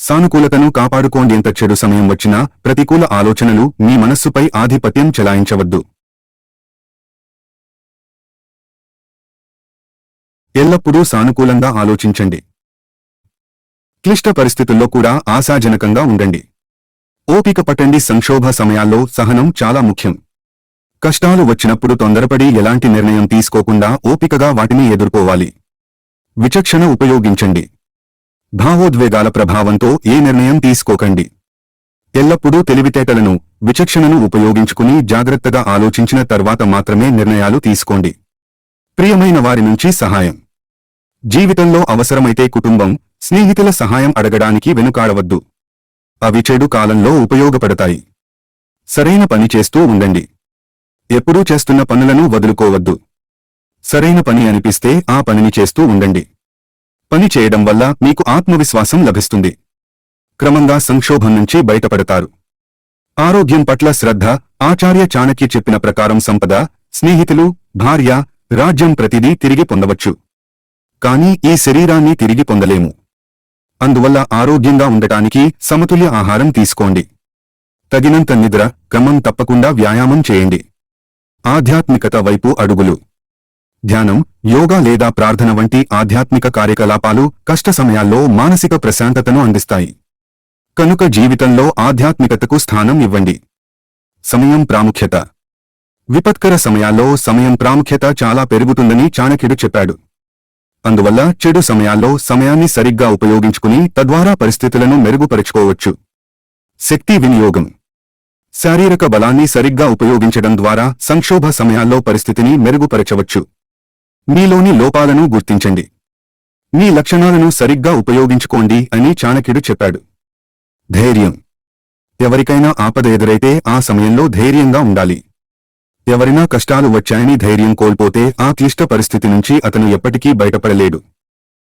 సానుకూలతను కాపాడుకోండి ఎంత చెడు సమయం వచ్చినా ప్రతికూల ఆలోచనలు మీ మనస్సుపై ఆధిపత్యం చెలాయించవద్దు. ఎల్లప్పుడూ సానుకూలంగా ఆలోచించండి. క్లిష్ట పరిస్థితుల్లో కూడా ఆశాజనకంగా ఉండండి. ఓపిక పట్టండి సంక్షోభ సమయాల్లో సహనం చాలా ముఖ్యం. కష్టాలు వచ్చినప్పుడు తొందరపడి ఎలాంటి నిర్ణయం తీసుకోకుండా ఓపికగా వాటిని ఎదుర్కోవాలి. విచక్షణ ఉపయోగించండి. భావోద్వేగాల ప్రభావంతో ఏ నిర్ణయం తీసుకోకండి. ఎల్లప్పుడూ తెలివితేటలను విచక్షణను ఉపయోగించుకుని జాగ్రత్తగా ఆలోచించిన తర్వాత మాత్రమే నిర్ణయాలు తీసుకోండి. ప్రియమైన వారి నుంచి సహాయం. జీవితంలో అవసరమైతే కుటుంబం స్నేహితుల సహాయం అడగడానికి వెనుకాడవద్దు. అవి చెడు కాలంలో ఉపయోగపడతాయి. సరైన పని చేస్తూ ఉండండి. ఎప్పుడూ చేస్తున్న పనులను వదులుకోవద్దు. సరైన పని అనిపిస్తే ఆ పనిని చేస్తూ ఉండండి. పని చేయడం వల్ల మీకు ఆత్మవిశ్వాసం లభిస్తుంది. క్రమంగా సంక్షోభం నుంచి బయటపడతారు. ఆరోగ్యం పట్ల శ్రద్ధ ఆచార్య చాణక్య చెప్పిన ప్రకారం సంపద స్నేహితులు భార్య రాజ్యం ప్రతిదీ తిరిగి పొందవచ్చు. కానీ ఈ శరీరాన్ని తిరిగి పొందలేము. అందువల్ల ఆరోగ్యంగా ఉండటానికి సమతుల్య ఆహారం తీసుకోండి. తగినంత నిద్ర క్రమం తప్పకుండా వ్యాయామం చేయండి. ఆధ్యాత్మికత వైపు అడుగులు. ధ్యానం యోగా లేదా ప్రార్థన వంటి ఆధ్యాత్మిక కార్యకలాపాలు కష్ట సమయాల్లో మానసిక ప్రశాంతతను అందిస్తాయి. కనుక జీవితంలో ఆధ్యాత్మికతకు స్థానం ఇవ్వండి. సమయం ప్రాముఖ్యత. విపత్కర సమయాల్లో సమయం ప్రాముఖ్యత చాలా పెరుగుతుందని చాణక్యుడు చెప్పాడు. అందువల్ల చెడు సమయాల్లో సమయాన్ని సరిగ్గా ఉపయోగించుకుని తద్వారా పరిస్థితులను మెరుగుపరుచుకోవచ్చు. శక్తి వినియోగం. శారీరక బలాన్ని సరిగ్గా ఉపయోగించడం ద్వారా సంక్షోభ సమయాల్లో పరిస్థితిని మెరుగుపరచవచ్చు. మీలోని లోపాలను గుర్తించండి. మీ లక్షణాలను సరిగ్గా ఉపయోగించుకోండి అని చాణక్యుడు చెప్పాడు. ధైర్యం. ఎవరికైనా ఆపద ఎదురైతే ఆ సమయంలో ధైర్యంగా ఉండాలి. ఎవరైనా కష్టాలు వచ్చాయని ధైర్యం కోల్పోతే ఆ క్లిష్ట పరిస్థితి నుంచి అతను ఎప్పటికీ బయటపడలేడు.